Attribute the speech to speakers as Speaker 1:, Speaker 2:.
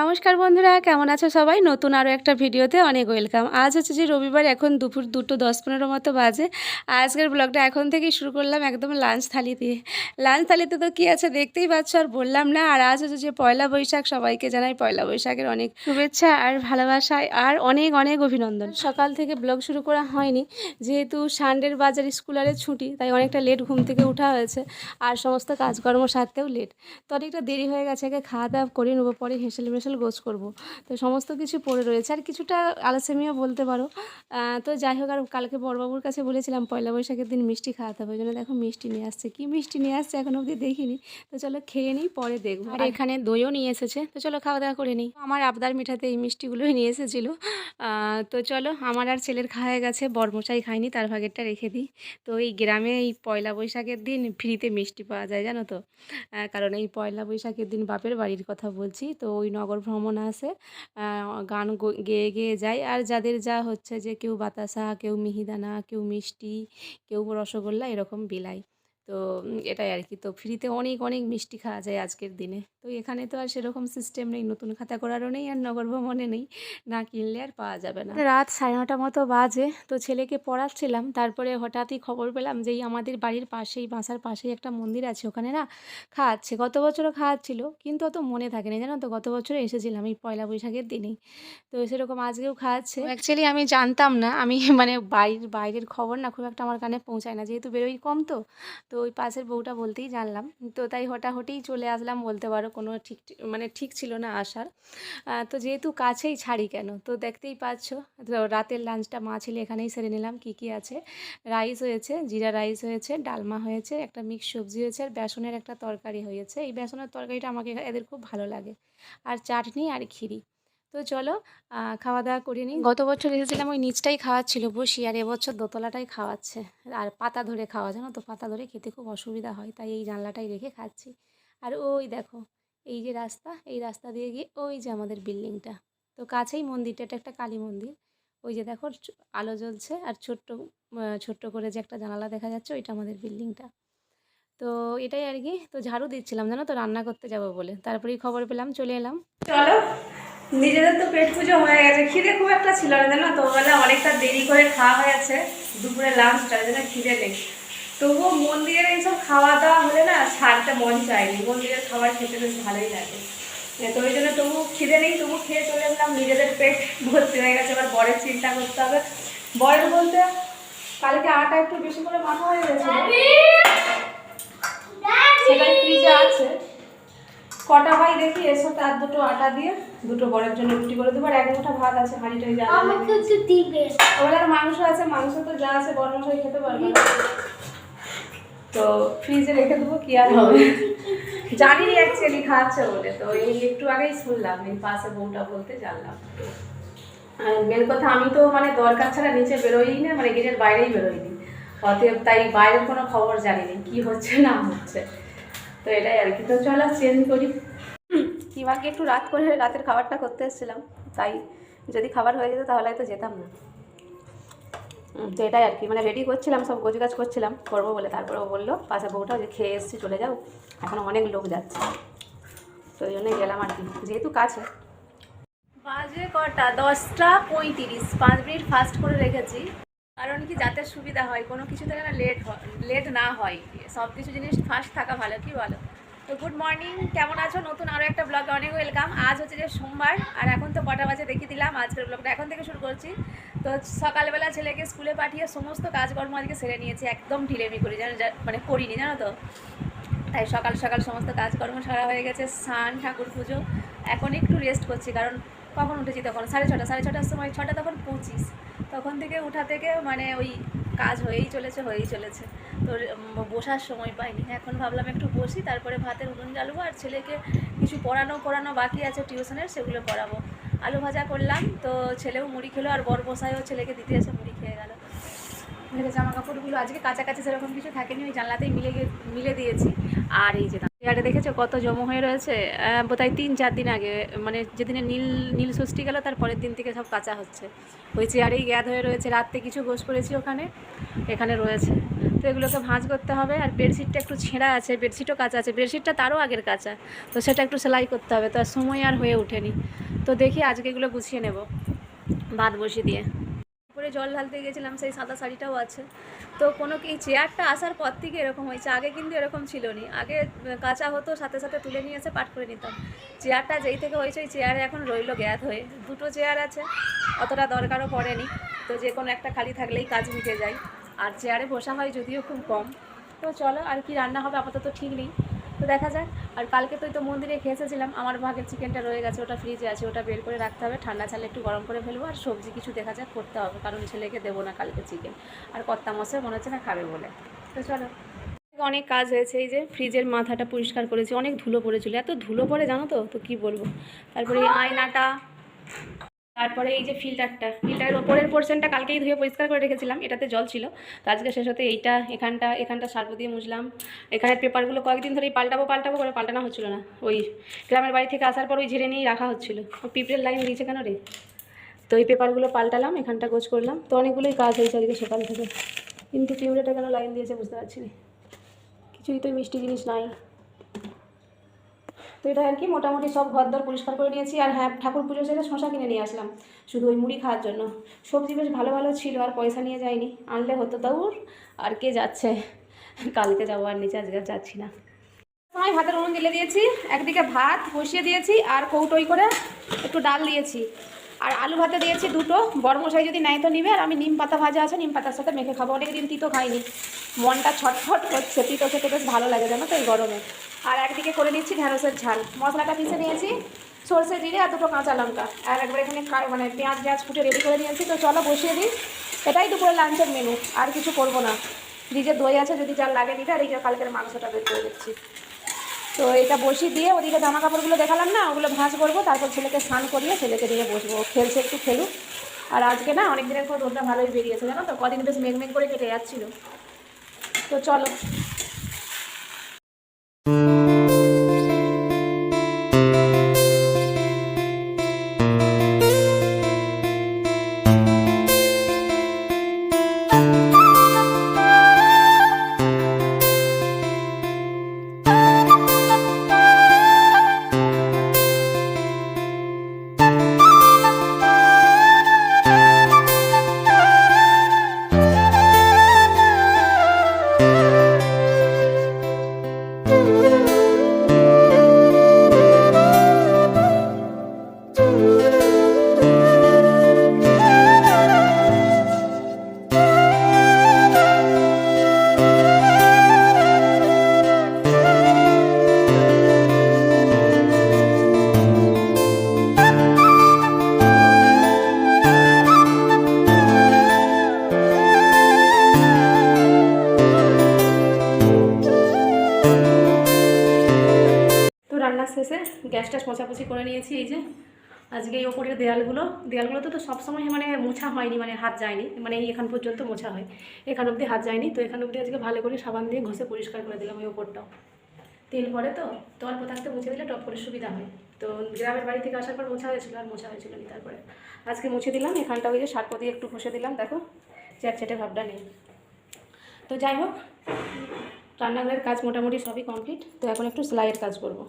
Speaker 1: নমস্কার বন্ধুরা, কেমন আছো সবাই? নতুন আরও একটা ভিডিওতে অনেক ওয়েলকাম। আজ হচ্ছে যে রবিবার, এখন দুপুর দুটো দশ পনেরো মতো বাজে। আজকের ব্লগটা এখন থেকেই শুরু করলাম একদম লাঞ্চ থালি দিয়ে লাঞ্চ থালিতে তো কী আছে দেখতেই পাচ্ছ, আর বললাম না। আর আজ হচ্ছে যে পয়লা বৈশাখ, সবাইকে জানাই পয়লা বৈশাখের অনেক শুভেচ্ছা আর ভালোবাসায় আর অনেক অনেক অভিনন্দন। সকাল থেকে ব্লগ শুরু করা হয়নি, যেহেতু সানডের বাজার স্কুলারের ছুটি, তাই অনেকটা লেট ঘুম থেকে ওঠা হয়েছে। আর সমস্ত কাজকর্ম সারতেও লেট তো অনেকটা দেরি হয়ে গেছে খাওয়া দাওয়া করে নেব, পরে হেসেল মেসেল গোছ করব। তো সমস্ত কিছু পড়ে রয়েছে। আর কিছুটা আলাসেমিও বলতে পারো। তো যাই হোক আর কালকে বড়বাবুর কাছে বলেছিলাম পয়লা বৈশাখের দিন মিষ্টি খাওয়াতে হবে। ওই জন্য দেখো মিষ্টি নিয়ে আসছে। কি মিষ্টি নিয়ে আসছে এখন অবধি দেখিনি। তো চলো খেয়ে নিই পরে দেখব। আর এখানে দইও নিয়ে এসেছে। তো চলো খাওয়া দাওয়া করে নিই। আমার আবদার মিঠাতে এই মিষ্টিগুলোই নিয়ে এসেছিল। তো চলো আমার আর ছেলের খাওয়া হয়ে গেছে। বরমশাই খাইনি তার ভাগেরটা রেখে দিই। তো এই গ্রামে এই পয়লা বৈশাখের দিন ফ্রিতে মিষ্টি পাওয়া যায় জানো তো? কারণ এই পয়লা বৈশাখের দিন বাপের বাড়ির কথা বলছি। তো ওই নগর ভ্রমণ আসে গান গেয়ে গেয়ে যায় আর যাদের যা হচ্ছে যে কেউ বাতাসা, কেউ মিহিদানা, কেউ মিষ্টি, কেউ রসগোল্লা এরকম বিলায়। তো এটাই আর কি তো ফ্রিতে অনেক অনেক মিষ্টি খাওয়া যায় আজকের দিনে। তো এখানে তো আর সেরকম সিস্টেম নেই নতুন খাতা করারও নেই আর নগর ভ্রমণে নেই। না কিনলে আর পাওয়া যাবে না। রাত সাড়ে নটা মতো বাজে তো ছেলেকে পড়াচ্ছিলাম তারপরে হঠাৎই খবর পেলাম যে এই আমাদের বাড়ির পাশেই বাসার পাশেই একটা মন্দির আছে ওখানে না খাওয়াচ্ছে গত বছরও খাওয়াচ্ছিল কিন্তু অত মনে থাকেনি জানো তো? গত বছর এসেছিলাম এই পয়লা বৈশাখের দিনেই। তো সেরকম আজকেও খাওয়াচ্ছে। অ্যাকচুয়ালি আমি জানতাম না আমি মানে বাড়ির বাইরের খবর না খুব একটা আমার কানে পৌঁছায় না যেহেতু বেরোই কম তো। তো ওই পাশের বউটা বলতেই জানলাম। তো তাই হঠাহটেই চলে আসলাম বলতে পারো কোনো ঠিক মানে ঠিক ছিল না আসার। তো যেহেতু কাছেই ছাড়ি কেন? তো দেখতেই পাচ্ছ, তো রাতের লাঞ্চটা মা ছেলে এখানেই সেরে নিলাম, কী কী আছে? রাইস হয়েছে, জিরা রাইস হয়েছে, ডালমা হয়েছে, একটা মিক্স সবজি হয়েছে, আর বেসনের একটা তরকারি হয়েছে। এই বেসনের তরকারিটা আমাকে এদের খুব ভালো লাগে। আর চাটনি আর ক্ষীরি তো চলো খাওয়া দাওয়া করে নিই। গত বছর এসেছিলাম ওই নিচটাই খাওয়াচ্ছিল বসি আর এবছর দোতলাটাই খাওয়াচ্ছে। আর পাতা ধরে খাওয়া জানো তো? পাতা ধরে খেতে খুব অসুবিধা হয় তাই এই জানলাটাই রেখে খাচ্ছি। আর ওই দেখো এই যে রাস্তা এই রাস্তা দিয়ে গিয়ে ওই যে আমাদের বিল্ডিংটা। তো কাছেই মন্দিরটা এটা একটা কালী মন্দির। ওই যে দেখো আলো জ্বলছে আর ছোট্ট ছোট্ট করে যে একটা জানালা দেখা যাচ্ছে ওইটা আমাদের বিল্ডিংটা। তো এটাই আর কি তো ঝাড়ু দিচ্ছিলাম জানো তো? রান্না করতে যাব বলে। তারপরেই খবর পেলাম চলে এলাম। চলো। নিজেদের তো পেট পুজো হয়ে গেছে। খিদে খুব একটা ছিল না জানো তো? বেলা অনেকটা দেরি করে খাওয়া হয়েছে। দুপুরে লাঞ্চটা জন্য খিদে নেই। তবুও মন্দিরের এইসব খাওয়া দাওয়া হলে না ছাড়তে মন চায়নি। মন্দিরের খাবার খেতে বেশ ভালোই লাগে। তো ওই জন্য তবু খিদে নেই তবু খেয়ে চলে এলাম। নিজেদের পেট ভর্তি হয়ে গেছে এবার বরের চিন্তা করতে হবে। বরের বলতে কালকে আটা একটু বেশি করে মাখা হয়ে গেছে। সেটা ফ্রিজে আছে। কটা ভাই দেখি এসো তার দুটো আটা দিয়ে। দুটো বরের জন্য রুটি করে দেবো আর এক মুঠা ভাত আছে হাঁড়িটা ওই জানলা
Speaker 2: আমাকে একটু দিবে।
Speaker 1: ওবেলা আর মাংস আছে মাংস তো যা আছে বড় মশাই খেতে পারবে তো ফ্রিজে রেখে দেবো কি আর হবে? জানি অ্যাকচুয়ালি খাচ্ছে বলে তো এই একটু আগেই শুনলাম এই পাশে বউটা বলতে জানলাম। আর মেন কথা আমি তো মানে দরকার ছাড়া নিচে বেরোই না মানে গেটের বাইরেই বেরোইনি। অতএব তাই বাইরের কোনো খবর জানি না কি হচ্ছে না হচ্ছে। তো এটাই আর কি। তো চলো চেঞ্জ করি। কিমাকে একটু রাত করে রাতের খাবারটা করতে এসেছিলাম। তাই যদি খাবার হয়ে যেত তাহলে হয়তো যেতাম না। তো এটাই আর কি। মানে রেডি করছিলাম সব গোছ গাছ করছিলাম। করব বলে তারপরে ও বলল পাশে বউটাও যে খেয়ে এসছি চলে যাও। এখন অনেক লোক যাচ্ছে। তো ওই জন্যই গেলাম আর কি। যেহেতু কাছে। বাজে কটা? দশটা পঁয়ত্রিশ। পাঁচ মিনিট ফাস্ট করে রেখেছি। কারণ কি যাতে সুবিধা হয়, কোনো কিছুতে যেন লেট হয় লেট না হয়। সব কিছু জিনিস ফার্স্ট থাকা ভালো, কি বলো? তো গুড মর্নিং কেমন আছো? নতুন আরও একটা ব্লগে অনেক ওয়েলকাম আজ হচ্ছে যে সোমবার, আর এখন তো কটা বাজে দেখিয়ে দিলাম। আজকের ব্লগটা এখন থেকে শুরু করছি। তো সকালবেলা ছেলেকে স্কুলে পাঠিয়ে সমস্ত কাজকর্ম আজকে সেরে নিয়েছি, একদম ঢিলেমি করি, জানো মানে করিনি, জানো তো? তাই সকাল সকাল সমস্ত কাজকর্ম সারা হয়ে গেছে, স্নান, ঠাকুর পুজো। এখন একটু রেস্ট করছি, কারণ কখন উঠেছি তখন? সাড়ে ছটা, সাড়ে ছটার সময়, ছটা তখন পঁচিশ। তখন থেকে উঠা থেকে মানে ওই কাজ হয়েই চলেছে হয়েই চলেছে। তো বসার সময় পাইনি। এখন ভাবলাম একটু বসি, তারপরে ভাতের উনুন জ্বালবো আর ছেলেকে কিছু পড়ানো পড়ানো বাকি আছে টিউশনের, সেগুলো পড়াবো। আলু ভাজা করলাম, তো ছেলেও মুড়ি খেলো আর বর বসায়ও ছেলেকে দিতে এসে মুড়ি খেয়ে গেল। জামা কাপড়গুলো আজকে কাছাকাছি সেরকম কিছু থাকেনি, ওই জানলাতেই মিলে মিলে দিয়েছি। আর এই যে চেয়ারে দেখেছ কত জমা হয়ে রয়েছে? বোধহয় তিন চার দিন আগে মানে যেদিনে নীল নীল ষষ্ঠী গেল, তার পরের দিন থেকে সব কাঁচা হচ্ছে। ওই চেয়ারেই গ্যাদ হয়ে রয়েছে, রাত্রে কিছু গোস করেছি ওখানে, এখানে রয়েছে। তো এগুলোকে ভাঁজ করতে হবে, আর বেডশিটটা একটু ছেঁড়া আছে, বেডশিটও কাঁচা আছে, বেডশিটটা তারও আগের কাঁচা। তো সেটা একটু সেলাই করতে হবে, তো আর সময় আর হয়ে ওঠেনি। তো দেখি আজকে এগুলো গুছিয়ে নেব, ভাত বসিয়ে দিয়ে। উপরে জল ঢালতে গেছিলাম, সেই সাদা শাড়িটাও আছে। তো কোনো কি চেয়ারটা আসার পর থেকে এরকম হয়েছে। আগে কিন্তু এরকম ছিল নি আগে কাঁচা হতো, সাথে সাথে তুলে নিয়ে এসে পাট করে নিতাম। চেয়ারটা যেই থেকে হয়েছে, ওই চেয়ারে এখন রইল গ্যাত হয়ে। দুটো চেয়ার আছে, অতটা দরকারও পড়েনি। তো যে কোনো একটা খালি থাকলেই কাজ মিটে যায়। আর চেয়ারে বসা হয় যদিও খুব কম। তো চলো, আর কি রান্না হবে? আপাতত ঠিক নেই। তো দেখা যাক। আর কালকে তো ওই তো মন্দিরে খেয়ে এসেছিলাম আমার ভাগের চিকেনটা রয়ে গেছে, ওটা ফ্রিজে আছে, ওটা বের করে রাখতে হবে। ঠান্ডা চালে একটু গরম করে ফেলব আর সবজি কিছু দেখা যাক করতে হবে, কারণ ছেলেকে দেবো না কালকে চিকেন। আর কর্তা মশাই মনে হচ্ছে না খাবে বলে। তো চলো। অনেক কাজ হয়েছে, এই যে ফ্রিজের মাথাটা পরিষ্কার করেছি, অনেক ধুলো পড়েছিল। এত ধুলো পড়ে জানো তো? তো কি বলব? তারপরে আয়নাটা। তারপরে এই যে ফিল্টারটা ফিল্টারের ওপরের পোর্শনটা কালকেই ধুয়ে পরিষ্কার করে রেখেছিলাম, এটাতে জল ছিল। তো আজকে শেষ হতে এইটা, এখানটা এখানটা সার্ফ দিয়ে মুছলাম। এখানের পেপারগুলো কয়েকদিন ধরেই পাল্টাবো পাল্টাবো করে পাল্টানো হচ্ছিল না। ওই গ্রামের বাড়ি থেকে আসার পর ওই ঝেড়ে নিয়েই রাখা হচ্ছিল। পিঁপড়ের লাইন দিয়েছে কেন রে? তো এই পেপারগুলো পাল্টালাম, এখানটা গোছ করলাম। তো অনেকগুলোই কাজ হয়েছে আজকে সকাল থেকে। কিন্তু পিঁপড়েটা কেন লাইন দিয়েছে বুঝতে পারছি না। কিছুই তো মিষ্টি জিনিস নাই। তো এটা আর কি, মোটামুটি সব ঘরদর পরিষ্কার করে নিয়েছি। আর হ্যাঁ ঠাকুর পুজো সেটা শশা কিনে নিয়ে আসলাম। শুধু ওই মুড়ি খাওয়ার জন্য। সবজি বেশ ভালো ভালো ছিল, আর পয়সা নিয়ে যায়নি আনলে হতো দৌড় আর কে যাচ্ছে? কালকে যাব আর নিচে, আজকে যাচ্ছি না। সময় ভাতের উনুন জ্বেলে দিয়েছি, একদিকে ভাত বসিয়ে দিয়েছি, আর কৌটোই করে একটু ডাল দিয়েছি। আর আলু ভাতে দিয়েছি দুটো। বড়মশাই যদি নেয় তো নিবে, আর আমি নিম পাতা ভাজা আছে, নিম পাতার সাথে মেখে খাব। অনেক দিন তিতো খাইনি। মনটা ছটফট করছে, তিতো খেতে বেশ ভালো লাগে, জানো তো, এই গরমে। আর একদিকে করে নিচ্ছি ঢ্যাঁড়সের ঝাল। মশলাটা পিষে নিয়েছি, সর্ষে, জিরে আর দুটো কাঁচা লঙ্কা। আর একবার এখানে মানে পেঁয়াজ পেঁয়াজ ফুটে রেডি করে নিয়েছি। তো চলো বসিয়ে দিই। এটাই দুপুরে লাঞ্চের মেনু আর কিছু করব না। ফ্রিজে দই আছে, যদি যার লাগে দিতে, আর এই কালকের মাংসটা বের করে দিচ্ছি। তো এটা বসিয়ে দিয়ে ওদিকে জামা কাপড়গুলো দেখালাম না, ওগুলো ভাঁজ করব, তারপর ছেলেকে স্নান করিয়ে ছেলেকে দিয়ে বসবো। খেলছে একটু খেলুক। আর আজকে না অনেক দিনের পর রোদটা ভালোই বেরিয়েছে, জানো তো? কদিন বেশ মেঘ মেঘ করে কেটে যাচ্ছিল। তো চলো। তো শেষে গ্যাসটা পোছাপুছি করে নিয়েছি এই যে। আজকে এই ওপরের দেয়ালগুলো দেয়ালগুলোতে তো সবসময় মানে মোছা হয়নি মানে হাত যায়নি মানে এই এখান পর্যন্ত মোছা হয়। এখান অবধি হাত যায়নি, তো এখান অবধি আজকে ভালো করে সাবান দিয়ে ঘষে পরিষ্কার করে দিলাম ওই ওপরটাও। তেল পরে তো তো অল্প থাকতে মুছে দিলে টপ করে সুবিধা হয়। তো গ্রামের বাড়ি থেকে আসার পর মোছা হয়েছিল আর মোছা হয়েছিল না তারপরে। আজকে মুছে দিলাম, এখানটা ওই যে সার্প দিয়ে একটু ঘষে দিলাম, দেখো, চ্যাটচ্যাটে ভাবটা নেই। তো যাই হোক, রান্নাঘরের কাজ মোটামুটি সবই কমপ্লিট তো এখন একটু সেলাইয়ের কাজ করব।